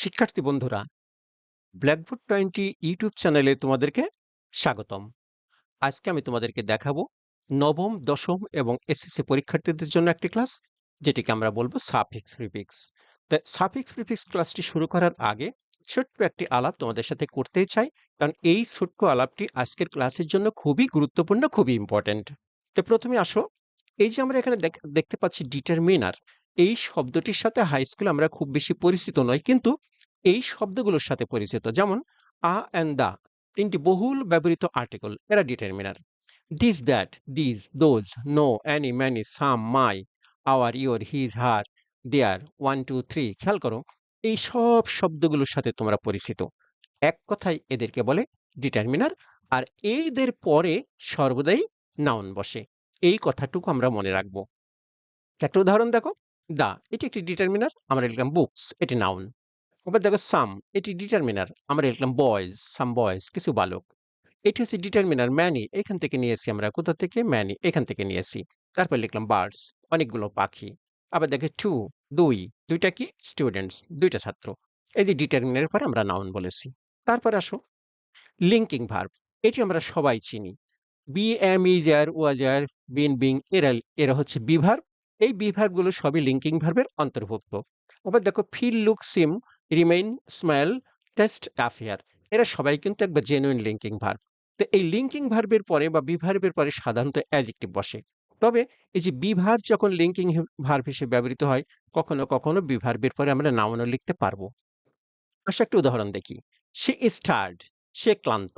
শিক্ষার্থী বন্ধুরা blackboard twenty YouTube চ্যানেলে তোমাদেরকে স্বাগতম। আজকে আমি তোমাদেরকে দেখাবো নবম, দশম এবং এসএসসি পরীক্ষার্থীদের জন্য একটি ক্লাস যেটিকে আমরা বলব সাফিক্স প্রিফিক্স তা সাফিক্স প্রিফিক্স ক্লাসটি শুরু করার আগে ছোট্ট একটি আলাপ তোমাদের সাথে করতেই চাই, কারণ এই ছোট্ট আলাপটি আজকের ক্লাসের জন্য খুবই গুরুত্বপূর্ণ, খুবই ইম্পর্ট্যান্ট তো প্রথমে আসো, এই যে আমরা এখানে দেখতে পাচ্ছি ডিটারমিনার এই শব্দটির সাথে হাই স্কুলে আমরা খুব বেশি পরিচিত নই, কিন্তু এই শব্দগুলোর সাথে পরিচিত। যেমন, আ অ্যান্ড দা, তিনটি বহুল ব্যবহৃত আর্টিকেল এরা determiner this that this those no any many some my our your his her their one two three খেয়াল করো, এই সব শব্দগুলোর সাথে তোমরা পরিচিত। এক কথায় এদেরকে বলে ডিটারমিনার আর এইদের পরে সর্বদাই নাউন বসে। এই কথাটুকু আমরা মনে রাখব। একটা উদাহরণ দেখো। দা, এটি একটি ডিটারমিনার আমরা লিখলাম বুকস এটি নাউন এবার দেখো সাম এটি ডিটারমিনার আমরা লিখলাম বয়েজ সাম বয়েজ কিছু বালক। এটি হচ্ছে ডিটারমিনার ম্যানি এখান থেকে নিয়েছি আমরা, কোথা থেকে? ম্যানি এখান থেকে নিয়েছি। তারপর লিখলাম বার্ডস অনেকগুলো পাখি। আবার দেখে টু দুই, দুইটা কি? স্টুডেন্টস দুইটা ছাত্র। এই যে ডিটারমিনারের পরে আমরা নাউন বলেছি। তারপর আসো লিঙ্কিং ভার্ব এটি আমরা সবাই চিনি। Be am is are was were been being এরা এরা হচ্ছে বিভার এই বিভাগগুলো সবই লিঙ্কিং ভার্বের অন্তর্ভুক্ত। আবার দেখো feel look seem remain smell taste appear এরা সবাই কিন্তু একবার জেনুইন লিঙ্কিং ভার্ব তো এই লিঙ্কিং ভার্বের পরে বা বিভার্বের পরে সাধারণত অ্যাজেক্টিভ বসে। তবে এই যে বিভার যখন লিঙ্কিং ভার্ব হিসেবে ব্যবহৃত হয়, কখনো কখনো বিভার্বের পরে আমরা নাউনও লিখতে পারব। আসলে একটা উদাহরণ দেখি। সে ইজ টায়ার্ড সে ক্লান্ত।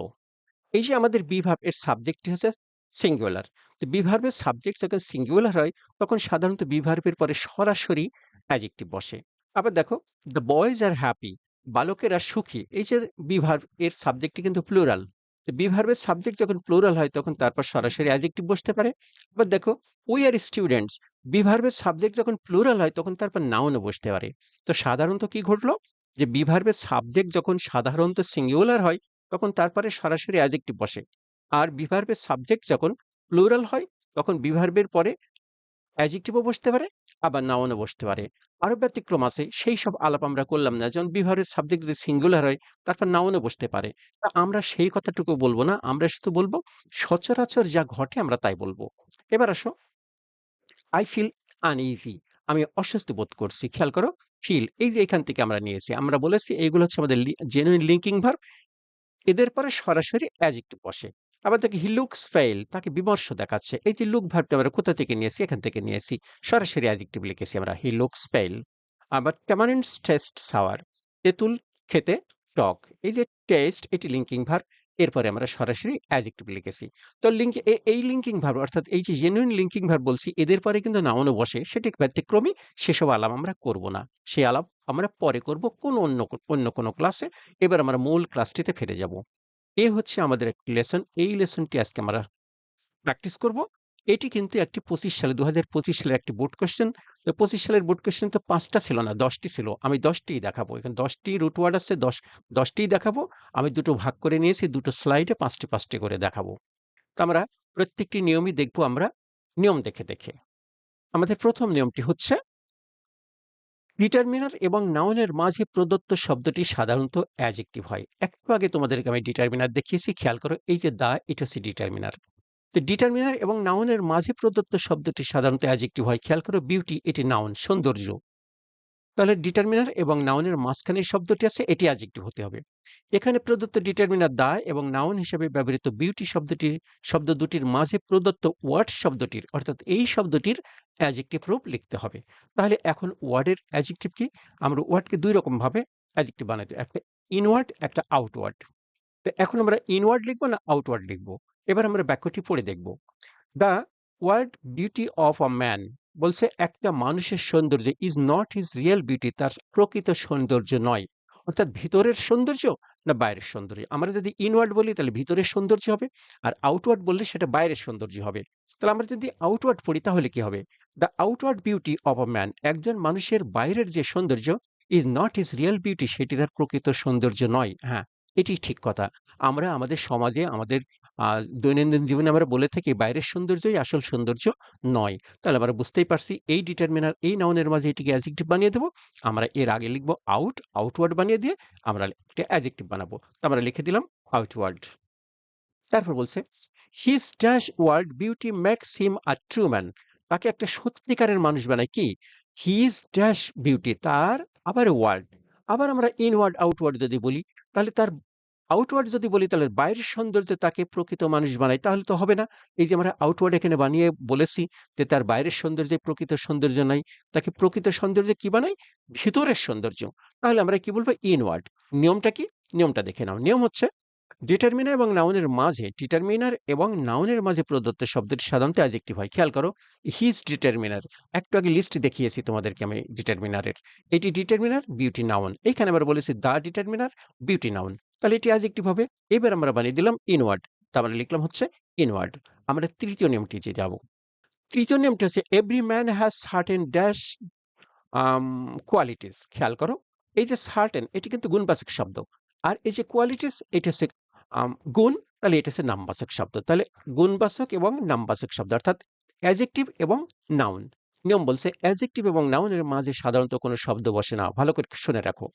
এই যে আমাদের বিভাব এর সাবজেক্টটি হচ্ছে সিঙ্গুলার তো বিভার্বের সাবজেক্ট যখন সিঙ্গুলার হয়, তখন সাধারণত বিভার্বের পরে সরাসরি অ্যাজেক্টিভ বসে। আবার দেখো দ্য বয়েজ আর হ্যাপি বালকেরা সুখী। এই যে বিভার্ব এর সাবজেক্টটি কিন্তু প্লুরাল বিভার্বের সাবজেক্ট যখন প্লুরাল হয়, তখন তারপর সরাসরি অ্যাজেক্টিভ বসতে পারে। আবার দেখো উই আর স্টুডেন্টস বিভার্বের সাবজেক্ট যখন প্লুরাল হয়, তখন তারপর নাউনও বসতে পারে। তো সাধারণত কি ঘটলো? যে বিভার্বের সাবজেক্ট যখন সাধারণত সিঙ্গুলার হয়, তখন তারপরে সরাসরি অ্যাজেক্টিভ বসে। আর বিভার্বের সাবজেক্ট যখন প্লুরাল হয়, তখন বিভার্বের পরে অ্যাজেক্টিভও বসতে পারে, আবার নাউনও বসতে পারে। আরও ব্যতিক্রম আছে, সেই সব আলাপ আমরা করলাম না। যেমন বিভার্বের সাবজেক্ট যদি সিঙ্গুলার হয়, তারপর নাউনও বসতে পারে। তা আমরা সেই কথাটুকু বলব না, আমরা শুধু বলব সচরাচর যা ঘটে আমরা তাই বলব। এবার আসো। আই ফিল আনইজি আমি অস্বস্তি বোধ করছি। খেয়াল করো ফিল এই যে এখান থেকে আমরা নিয়েছি, আমরা বলেছি এইগুলো হচ্ছে আমাদের জেনুইন লিঙ্কিং ভার্ব এদের পরে সরাসরি অ্যাজেক্টিভ বসে। আবার দেখি হি লুকস ফেইল তাকে বিমর্ষ দেখাচ্ছে। এই যে লুক ভার্বটা আমরা কোথা থেকে নিয়েছি? এখান থেকে নিয়েছি। সরাসরি অ্যাজেক্টিভ লিখেছি আমরা, হি লুকস ফেইল আবার টেমারেন্টস টেস্ট সাওয়ার তেঁতুল খেতে টক। এই যে টেস্ট এটি লিঙ্কিং ভার্ব এরপরে আমরা সরাসরি অ্যাজেক্টিভ লিখেছি। তো লিঙ্ক এই লিঙ্কিং ভার্ব অর্থাৎ এই যে জেনুইন লিঙ্কিং ভার্ব বলছি, এদের পরে কিন্তু নাউনও বসে। সেটি ব্যতিক্রমী, সেসব আলাপ আমরা করব না। সেই আলাপ আমরা পরে করব, কোন অন্য অন্য কোনো ক্লাসে এবার আমরা মূল ক্লাসটিতে ফিরে যাব। এ হচ্ছে আমাদের একটি লেসন। এই লেসনটি আজকে আমরা প্র্যাকটিস করব। এটি কিন্তু একটি পঁচিশ সালে দু হাজার পঁচিশ সালের একটি বোর্ড কোশ্চেন তো পঁচিশ সালের বোর্ড কোয়েশ্চেন তো পাঁচটা ছিল না, দশটি ছিল। আমি দশটিই দেখাবো। এখানে দশটি রুট ওয়ার্ড আছে, দশ, দশটিই দেখাবো। আমি দুটো ভাগ করে নিয়েছি, দুটো স্লাইডে পাঁচটি পাঁচটি করে দেখাবো। তো আমরা প্রত্যেকটি নিয়মই দেখব আমরা। নিয়ম দেখে দেখে। আমাদের প্রথম নিয়মটি হচ্ছে ডিটারমিনার এবং নাউনের মাঝে প্রদত্ত শব্দটি সাধারণত অ্যাজেক্টিভ হয়। একটু আগে তোমাদেরকে আমি ডিটারমিনার দেখিয়েছি, খেয়াল করো, এই যে দা এটা হচ্ছে ডিটারমিনার। তো ডিটারমিনার এবং নাউনের মাঝে প্রদত্ত শব্দটি সাধারণত অ্যাজেক্টিভ হয়। খেয়াল করো, বিউটি, এটি নাউন, সৌন্দর্য। তাহলে ডিটারমিনার এবং নাউনের মাঝখানে শব্দটি আছে, এটি অ্যাজেক্টিভ হতে হবে। এখানে প্রদত্ত ডিটারমিনার দা এবং নাউন হিসেবে ব্যবহৃত বিউটি শব্দটির, শব্দ দুটির মাঝে প্রদত্ত ওয়ার্ড শব্দটির, অর্থাৎ এই শব্দটির অ্যাজেক্টিভ রূপ লিখতে হবে। তাহলে এখন ওয়ার্ডের অ্যাজেক্টিভ কি? আমরা ওয়ার্ডকে দুই রকম ভাবে অ্যাজেক্টিভ বানাইতে একটা ইনওয়ার্ড একটা আউটওয়ার্ড তো এখন আমরা ইনওয়ার্ড লিখব না আউটওয়ার্ড লিখব? এবার আমরা বাক্যটি পড়ে দেখব। The word beauty of a man বলছে, একটা মানুষের সৌন্দর্য is not his real beauty তার প্রকৃত সৌন্দর্য নয়। অর্থাৎ ভিতরের সৌন্দর্য না বাইরের সৌন্দর্য? আমরা যদি ইনওয়ার্ড বলি, তাহলে ভিতরের সৌন্দর্য হবে, আর আউটওয়ার্ড বললে সেটা বাইরের সৌন্দর্য হবে। তাহলে আমরা যদি আউটওয়ার্ড পড়ি, তাহলে কি হবে? The outward beauty of a man একজন মানুষের বাইরের যে সৌন্দর্য is not is real beauty সেটি তার প্রকৃত সৌন্দর্য নয়। হ্যাঁ। এটি ঠিক কথা আমরা আমাদের সমাজে আমাদের দৈনন্দিন জীবনে আমরা বলে থাকি বাইরের সৌন্দর্যই আসল সৌন্দর্য নয়। তাহলে আমরা বুঝতেই পারছি এই ডিটারমিনার এই নাউনের মাঝে এটিকে অ্যাডজেক্টিভ বানিয়ে দেবো আমরা এর আগে লিখব আউট, আউটওয়ার্ড বানিয়ে দিয়ে আমরা একটা অ্যাডজেক্টিভ বানাবো। তো আমরা লিখে দিলাম আউটওয়ার্ড। তারপর বলছে his dash world beauty makes him a true man. তাকে একটা সত্যিকারের মানুষ বানায় কি? হিজ ড্যাশ বিউটি তার আবার ওয়ার্ল্ড। আবার আমরা ইনওয়ার্ড আউটওয়ার্ড যদি বলি তাহলে তার আউটওয়ার্ড যদি বলি তাহলে বাইরের সৌন্দর্যে তাকে প্রকৃত মানুষ বানায় তাহলে তো হবে না। এই যে আমরা আউটওয়ার্ড এখানে বানিয়ে বলেছি যে তার বাইরের সৌন্দর্যে প্রকৃত সৌন্দর্য নাই। তাকে প্রকৃত সৌন্দর্য কি বানাই? ভিতরের সৌন্দর্য। তাহলে আমরা কি বলব? ইনওয়ার্ড। নিয়মটা কি? নিয়মটা দেখে নাও। নিয়ম হচ্ছে ডিটারমিনার এবং নাউনের মাঝে ডিটারমিনার এবং নাউনের মাঝে প্রদত্ত শব্দটি সাধারণত অ্যাডজেক্টিভ হয়। খেয়াল করো হিজ ডিটারমিনার একটু আগে লিস্ট দেখিয়েছি তোমাদেরকে আমি ডিটারমিনারের। এটি ডিটারমিনার, বিউটি নাউন। এখানে আবার বলেছি দ্য ডিটারমিনার, বিউটি নাউন। তাহলে এটি অ্যাডজেক্টিভ হবে। এবার আমরা বানিয়ে দিলাম ইনওয়ার্ড। তারপরে লিখলাম হচ্ছে ইনওয়ার্ড। আমরা তৃতীয় নিয়মটি যে যাব। তৃতীয় নিয়মটি হচ্ছে every man has certain dash qualities. খেয়াল করো, এই যে সার্টেন এটি কিন্তু গুণবাচক শব্দ। আর এই যে কোয়ালিটিস এটা হচ্ছে গুণ, তাহলে এটা হচ্ছে নামবাচক শব্দ। তাহলে গুণবাচক এবং নামবাচক শব্দ, অর্থাৎ অ্যাডজেক্টিভ এবং নাউন। নিয়ম বলছে অ্যাডজেক্টিভ এবং নাউনের মাঝে সাধারণত কোনো শব্দ বসে না। ভালো করে শুনে রাখো।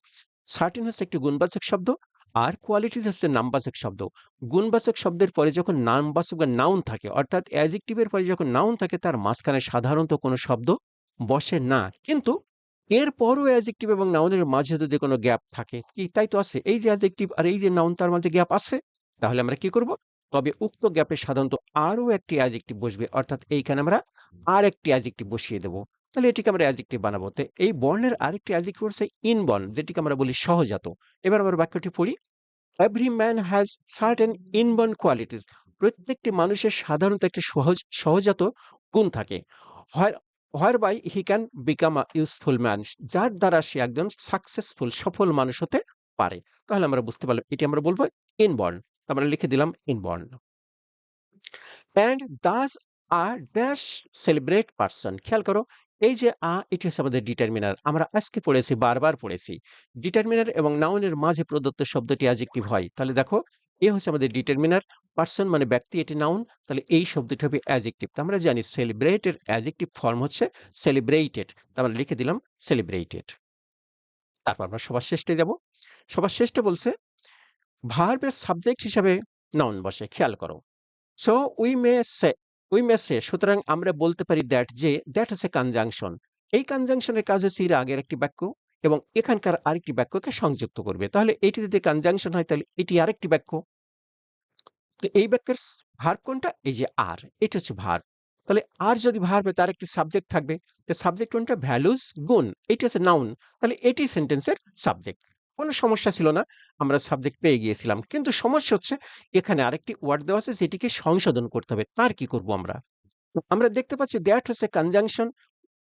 সার্টেন হচ্ছে একটি গুণবাচক শব্দ আর কোয়ালিটিস হচ্ছে নামবাচক শব্দ। গুণবাচক শব্দের পরে যখন নামবাচক বা নাউন থাকে অর্থাৎ অ্যাডজেক্টিভের পরে যখন নাউন থাকে তার মাঝখানে সাধারণত কোনো শব্দ বসে না। কিন্তু এরপরও অ্যাডজেক্টিভ এবং নাউনের মাঝে যদি কোনো গ্যাপ থাকে, কি তাই তো আছে। এই যে অ্যাডজেক্টিভ আর এই যে নাউন তার মাঝে গ্যাপ আছে। তাহলে আমরা কি করব? তবে উক্ত গ্যাপে সাধারণত আরও একটি অ্যাডজেক্টিভ বসবে। অর্থাৎ এইখানে আমরা আর একটি অ্যাডজেক্টিভ বসিয়ে দেব। তাহলে এটিকে আমরা অ্যাডজেক্টিভ বানাবো। তো এই বর্ণের আরেকটি অ্যাডজেক্টিভ হচ্ছে ইনবর্ন যেটিকে আমরা বলি সহজাত। এবার আমরা বাক্যটি পড়ি। Every man has certain inborn qualities. প্রত্যেকটি মানুষের সাধারণত একটি সহজ, সহজাত গুণ থাকে। হয় whereby he can become a useful man, যার দ্বারা সে একজন সাকসেসফুল সফল মানুষ হতে পারে। তাহলে আমরা বুঝতে পারলাম, এটি আমরা বলব ইনবর্ন। আমরা লিখে দিলাম inborn. And thus a dash celebrate person. খেয়াল করো এই যে আ এটি হচ্ছে আমাদের ডিটারমিনার। আমরা আজকে পড়েছি বারবার পড়েছি। ডিটারমিনার এবং নাউনের মাঝে প্রদত্ত শব্দটি অ্যাডজেক্টিভ হয়। তাহলে দেখো এ হচ্ছে আমাদের ডিটারমিনার, পার্সন মানে ব্যক্তি এটি নাউন। তাহলে এই শব্দটি হবে অ্যাডজেক্টিভ। তো আমরা জানি সেলিব্রেট এর অ্যাডজেক্টিভ ফর্ম হচ্ছে সেলিব্রেটেড। আমরা লিখে দিলাম সেলিব্রেটেড। তারপর আমরা সবার শেষে যাব। সবার শেষে বলছে ভার্বের সাবজেক্ট হিসাবে নাউন বসে। খেয়াল করো। So we may say we may সুতরাং আমরা বলতে পারি দ্যাট যে দ্যাট হচ্ছে কনজাংশন। এই কনজাংশনের কাজ হচ্ছে এর আগের একটি বাক্য এবং এখানকার আরেকটি বাক্যকে সংযুক্ত করবে। তাহলে এটি যদি কনজাংশন হয়, তাহলে এটি আরেকটি বাক্য। তো এই বাক্যের ভার্ব কোনটা? এই যে আর। এটা হচ্ছে ভার্ব। তাহলে আর যদি ভার্ব তার একটি সাবজেক্ট থাকবে। তো সাবজেক্ট কোনটা? ভ্যালুস গুণ। এটি হচ্ছে নাউন। তাহলে এটি সেন্টেন্সের সাবজেক্ট। কোনো সমস্যা ছিল না। আমরা সাবজেক্ট পেয়ে গিয়েছিলাম। কিন্তু সমস্যা হচ্ছে, এখানে আরেকটি ওয়ার্ড দেওয়া আছে যেটিকে সংশোধন করতে হবে। তার কি করব আমরা? আমরা দেখতে পাচ্ছি দ্যাট হচ্ছে কনজাংশন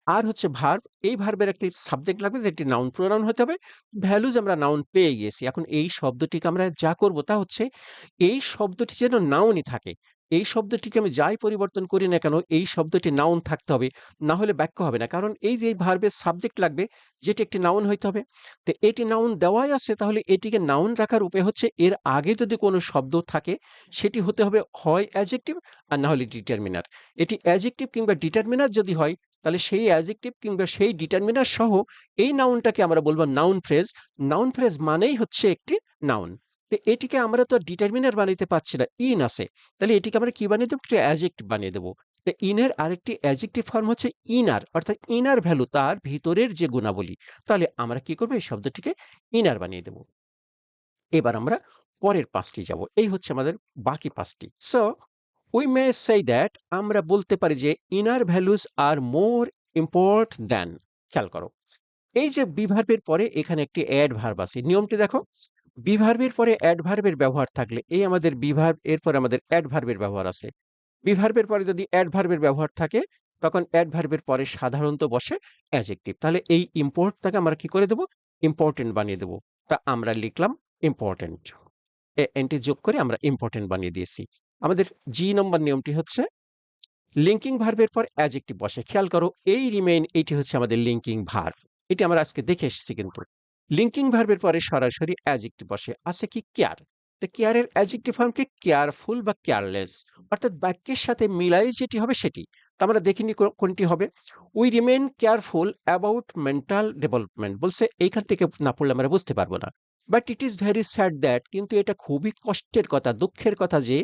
আর হচ্ছে ভার্ব। এই ভার্বের একটি সাবজেক্ট লাগবে যেটি নাউন প্রোনাউন হতে হবে। ভ্যালুজ আমরা নাউন পেয়ে গিয়েছি। এখন এই শব্দটিকে আমরা যা করব তা হচ্ছে, এই শব্দটি যেন নাউনই থাকে। এই শব্দটিকে আমি যাই পরিবর্তন করি না কেন, এই শব্দটি নাউন থাকতে হবে। না হলে বাক্য হবে না। কারণ এই যে এই ভার্বের সাবজেক্ট লাগবে, যেটি একটি নাউন হইতে হবে। তো এটি নাউন দেওয়াই আছে, তাহলে এটিকে নাউন রাখার উপায় হচ্ছে, এর আগে যদি কোনো শব্দ থাকে, সেটি হতে হবে হয় অ্যাডজেক্টিভ আর না হলে ডিটারমিনার। এটি অ্যাডজেক্টিভ কিংবা ডিটারমিনার যদি হয়, তাহলে সেই অ্যাডজেক্টিভ কিংবা সেই ডিটারমিনার সহ এই নাউনটাকে আমরা বলব নাউন ফ্রেজ। নাউন ফ্রেজ মানেই হচ্ছে একটি নাউন। তো এটিকে আমরা তো ডিটারমিনার বানাইতে পারছি না। ইন আছে। তাহলে এটিকে আমরা কি বানিয়ে দেবো একটি অ্যাডজেক্টিভ বানিয়ে দেবো তো ইনের আরেকটি অ্যাজেক্টিভ ফর্ম হচ্ছে ইনার, অর্থাৎ ইনার ভ্যালু, তার ভিতরের যে গুণাবলী। তাহলে আমরা কি করব এই শব্দটিকে ইনার বানিয়ে দেব। এবার আমরা পরের ৫ টি যাব। এই হচ্ছে আমাদের বাকি ৫ টি। So we may say that আমরা বলতে পারি যে inner values are more import than. খেয়াল করো। এই যে বি ভার্বের পরে এখানে একটি অ্যাড ভার্ব আছে। নিয়মটি দেখো। বি ভার্বের পরে অ্যাড ভার্বের ব্যবহার থাকলে, এই আমাদের বি ভার্ব এরপরে আমাদের অ্যাড ভার্বের ব্যবহার আছে। বি ভার্বের পরে যদি অ্যাড ভার্বের ব্যবহার থাকে, তখন অ্যাড ভার্বের পরে সাধারণত বসে অ্যাডজেক্টিভ। তাহলে এই ইম্পোর্টটাকে আমরা কি করে দেব? ইম্পোর্টেন্ট বানিয়ে দেব। তা আমরা লিখলাম ইম্পোর্টেন্ট। এ এনটি যোগ করে আমরা ইম্পোর্টেন্ট বানিয়ে দিয়েছি। আমাদের জি নম্বর নিয়মটি হচ্ছে লিঙ্কিং ভার্বের পর অ্যাডজেক্টিভ বসে। খেয়াল করো, এই রিমেইন এটি হচ্ছে আমাদের লিঙ্কিং ভার্ব। এটি আমরা আজকে দেখে এসেছি কিন্তু। লিঙ্কিং ভার্বের পরে সরাসরি অ্যাডজেক্টিভ বসে। আছে কি কেয়ার। কেয়ারের অ্যাডজেক্টিভ ফর্ম কি কেয়ারফুল বা কেয়ারলেস অর্থাৎ বাক্যের সাথে মিলাই যেটি হবে সেটি। তো আমরা দেখিনি কোনটি হবে। We remain careful about mental development বলছে, এইখান থেকে না পড়লে আমরা বুঝতে পারব না। But it is very sad that কিন্তু এটা খুবই কষ্টের কথা, দুঃখের কথা যে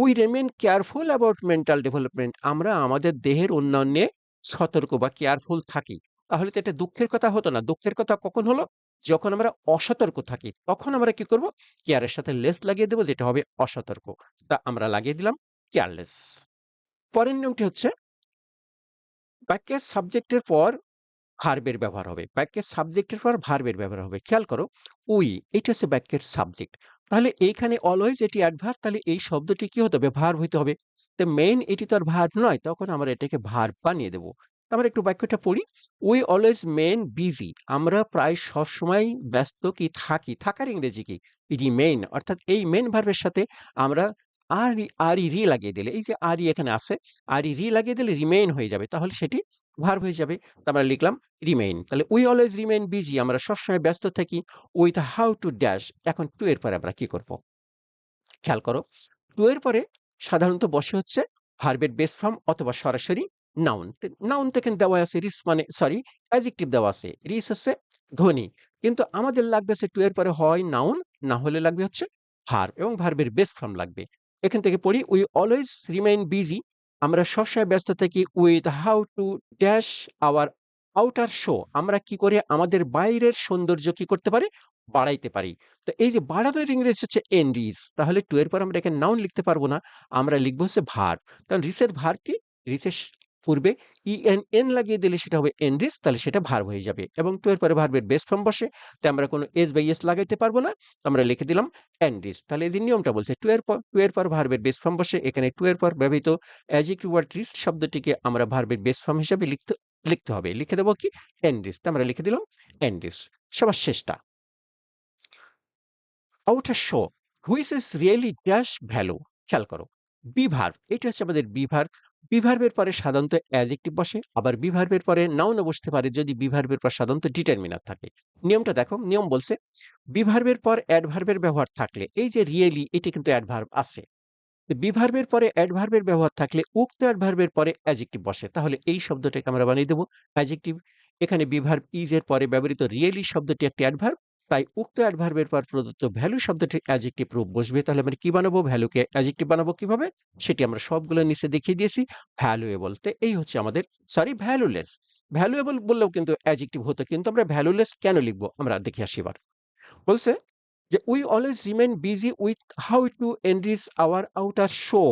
we remain careful about mental development আমরা আমাদের দেহের উন্নয়নে সতর্ক বা কেয়ারফুল থাকি। তাহলে তো এটা দুঃখের কথা হতো না। দুঃখের কথা কখন হলো? যখন আমরা অসতর্ক থাকি, তখন আমরা কি করব? কেয়ারের সাথে লেস লাগিয়ে দেবো, যেটা হবে অসতর্ক। তা আমরা লাগিয়ে দিলাম কেয়ারলেস। পরের নিয়মটি হচ্ছে বাক্যের সাবজেক্টের পর ভার্বের ব্যবহার হবে। বাক্যের সাবজেক্টের পর ভার্বের ব্যবহার হবে। খেয়াল করো, উই এটা হচ্ছে বাক্যের সাবজেক্ট। তাহলে এইখানে অলওয়েজ এটি অ্যাডভার্ব তাহলে এই শব্দটি কি হতে হবে? ভার্ব হইতে হবে। তো মেইন এটি তো আর ভার্ব নয়, তখন আমরা এটাকে ভার্ব বানিয়ে দেবো। আমরা একটু বাক্যটা পড়ি। উই অলওয়েজ মেন বিজি আমরা প্রায় সব সময় ব্যস্ত কি থাকি, থাকার ইংরেজি কি? রিমেইন অর্থাৎ এই মেন ভার্বের সাথে আমরা আর আর রি লাগিয়ে দিলে, এই যে আর এখানে আছে, আর রি লাগিয়ে দিলে রিমেইন হয়ে যাবে, তাহলে সেটি ভার্ব হয়ে যাবে। আমরা লিখলাম রিমেইন তাহলে উই অলওয়েজ রিমেইন বিজি আমরা সবসময় ব্যস্ত থাকি উইথ হাউ টু ড্যাশ এখন টু এর পরে আমরা কি করব? খেয়াল করো টু এর পরে সাধারণত বসে হচ্ছে ভার্বের বেস ফর্ম অথবা সরাসরি নাউন নাউন থেকে দেওয়া আছে রিস মানে সরি অ্যাজেক্টিভ দেওয়া আছে। রিস হচ্ছে ধ্বনি। কিন্তু আমাদের লাগবে হচ্ছে টু এর পরে হয় নাউন না হলে লাগবে হচ্ছে ভার্ব এবং ভার্বের বেস ফর্ম লাগবে। এখান থেকে পড়ি উই অলওয়েজ রিমেইন বিজি আমরা সবসময় ব্যস্ত থাকি with how to dash our outer show আমরা কি করে আমাদের বাইরের সৌন্দর্য কি করতে পারি? বাড়াইতে পারি। তো এই যে বাড়ানোর ইংরেজি হচ্ছে এনরিস তাহলে টু এর পর আমরা এখানে নাউন লিখতে পারব না। আমরা লিখব হচ্ছে ভার কারণ রিসের ভার কি? রিসের পূর্বে ই এন এন লাগিয়ে দিলে সেটা হবে এনরিস তাহলে সেটা ভার হয়ে যাবে। এবং টু এর পরে ভার্বের বেস ফর্ম বসে তাই আমরা কোনো এস বাই এস লাগাইতে পারব না, আমরা লিখে দিলাম এনরিস তাহলে এই নিয়মটা বলছে টু এর পর টু এর পর ভার্বের বেস ফর্ম বসে, এখানে টু এর পর ব্যবহৃত অ্যাজেক্টিভ ওয়ার্ড রিস শব্দটিকে আমরা ভার্বের বেস ফর্ম হিসাবে লিখতে লিখতে হবে। লিখে দেবো কি? এনরিস আমরা লিখে দিলাম এনরিস সবার শেষটা। Outer show which is really dash value খেয়াল করো বিভার এটা হচ্ছে আমাদের বিভার বিভার্বের পরে সাধারণত অ্যাজেক্টিভ বসে, আবার বিভার্বের পরে নাউনও বসতে পারে যদি বিভার্বের পর সাধারণত ডিটারমিনার থাকে। নিয়মটা দেখো, নিয়ম বলছে বিভার্বের পর অ্যাডভার্বের ব্যবহার থাকলে, এই যে রিয়েলি এটি কিন্তু অ্যাডভার্ব আছে। বিভার্বের পরে অ্যাডভার্বের ব্যবহার থাকলে উক্ত অ্যাডভার্বের পরে অ্যাজেক্টিভ বসে। তাহলে এই শব্দটাকে আমরা বানিয়ে দেবো অ্যাজেক্টিভ এখানে বিভার্ব ইজ এর পরে ব্যবহৃত রিয়েলি শব্দটি একটি অ্যাডভার্ব তাই উক্ত অ্যাডভার্বের পর প্রদত্ত ভ্যালু শব্দটির অ্যাজেক্টিভ রূপ বসবে। তাহলে আমরা কি বানাবো? ভ্যালুকে অ্যাজেক্টিভ বানাবো কীভাবে? সেটি আমরা সবগুলো নিচে দেখিয়ে দিয়েছি। ভ্যালুয়েবল তো এই হচ্ছে আমাদের সরি ভ্যালুলেস ভ্যালুয়েবল বললেও কিন্তু অ্যাজেক্টিভ হতো, কিন্তু আমরা ভ্যালুলেস কেন লিখব? আমরা দেখে আসি এবার। বলছে যে we always remain busy with how to enrich our outer show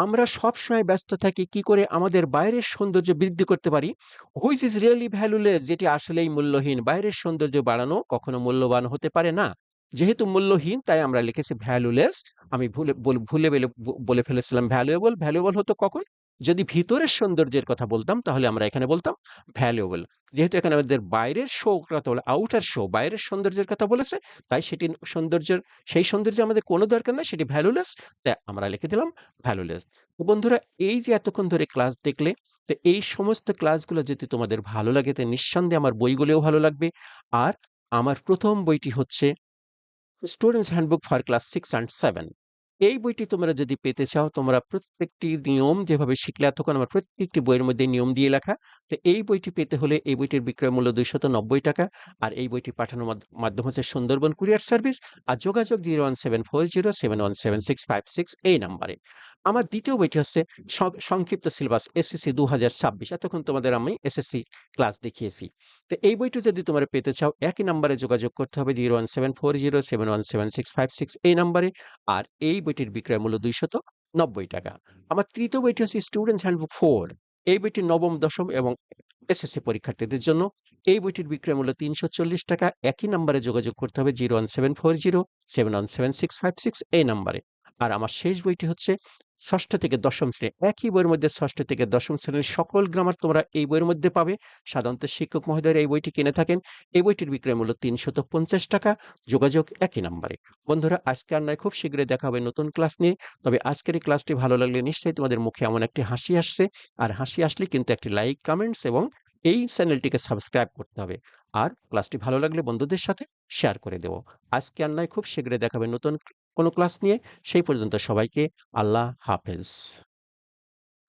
আমরা সব সময় ব্যস্ত থাকি, কি করে আমাদের বাইরের সৌন্দর্য বৃদ্ধি করতে পারি? হুইচ ইজ রিয়েলি ভ্যালুলেস যেটি আসলেই মূল্যহীন। বাইরের সৌন্দর্য বাড়ানো কখনো মূল্যবান হতে পারে না। যেহেতু মূল্যহীন, তাই আমরা লিখেছি ভ্যালুলেস আমি ভুলে ভুলে বলে ফেলেছিলাম ভ্যালুয়েবল ভ্যালুয়েবল হতো কখন? যদি ভিতরের সৌন্দর্যের কথা বলতাম, তাহলে আমরা এখানে বলতাম ভ্যালুয়েবল যেহেতু এখানে আমাদের বাইরের শো কথা বলে আউটার শো বাইরের সৌন্দর্যের কথা বলেছে, তাই সেটি সৌন্দর্যের, সেই সৌন্দর্য আমাদের কোনো দরকার নেই, সেটি ভ্যালুলেস তাই আমরা লিখে দিলাম ভ্যালুলেস তো বন্ধুরা, এই যে এতক্ষণ ধরে ক্লাস দেখলে, তো এই সমস্ত ক্লাসগুলো যদি তোমাদের ভালো লাগে তো নিঃসন্দেহে আমার বইগুলোও ভালো লাগবে। আর আমার প্রথম বইটি হচ্ছে students handbook for class six and seven এই বইটি তোমরা যদি পেতে চাও, তোমরা প্রত্যেকটি নিয়ম যেভাবে শিখলে, এতক্ষণ আমার প্রত্যেকটি বইয়ের মধ্যে নিয়ম দিয়ে লেখা। তো এই বইটি পেতে হলে এই বইটির বিক্রয় মূল্য দুইশত নব্বই টাকা আর এই বইটি পাঠানোর মাধ্য- মাধ্যম হচ্ছে সুন্দরবন কুরিয়ার সার্ভিস আর যোগাযোগ zero one seven four zero seven one seven six five six এই নাম্বারে। আমার দ্বিতীয় বইটি হচ্ছে সংক্ষিপ্ত সিলেবাস, এসএসসি দু হাজার ছাব্বিশ। এতক্ষণ তোমাদের আমি এসএসসি ক্লাস দেখিয়েছি। তো এই বইটি যদি তোমরা পেতে চাও, একই নাম্বারে যোগাযোগ করতে হবে zero one seven four zero seven one seven six five six এই নাম্বারে। আর এই বইটির বিক্রয় মূল্য দুইশত নব্বই টাকা। আমার তৃতীয় বইটি হচ্ছে স্টুডেন্টস হ্যান্ডবুক ফোর এই বইটি নবম, দশম এবং এসএসসি পরীক্ষার্থীদের জন্য। এই বইটির বিক্রয় মূল্য তিনশো চল্লিশ টাকা। একই নাম্বারে যোগাযোগ করতে হবে zero one seven four zero seven one seven six five six এই নাম্বারে। আর আমার শেষ বইটি হচ্ছে ষষ্ঠ থেকে দশম শ্রেণি, একই বইয়ের মধ্যে ষষ্ঠ থেকে দশম শ্রেণির সকল গ্রামার তোমরা এই বইয়ের মধ্যে পাবে। সাধারণত শিক্ষক মহোদয়ের এই বইটি কিনে থাকেন। এই বইটির বিক্রয় মূল্য তিনশত পঞ্চাশ টাকা, যোগাযোগ একই নাম্বারে। বন্ধুরা, আজকে আর নয়, খুব শীঘ্রই দেখা হবে নতুন ক্লাস নিয়ে। তবে আজকের এই ক্লাসটি ভালো লাগলে নিশ্চয়ই তোমাদের মুখে এমন একটি হাসি আসছে। আর হাসি আসলে কিন্তু একটি লাইক কমেন্টস এবং এই চ্যানেলটিকে সাবস্ক্রাইব করতে হবে। আর ক্লাসটি ভালো লাগলে বন্ধুদের সাথে শেয়ার করে দেবো আজকে আর নয়, খুব শীঘ্রই দেখাবে নতুন কোনো ক্লাস নিয়ে সেই পর্যন্ত সবাইকে আল্লাহ হাফেজ।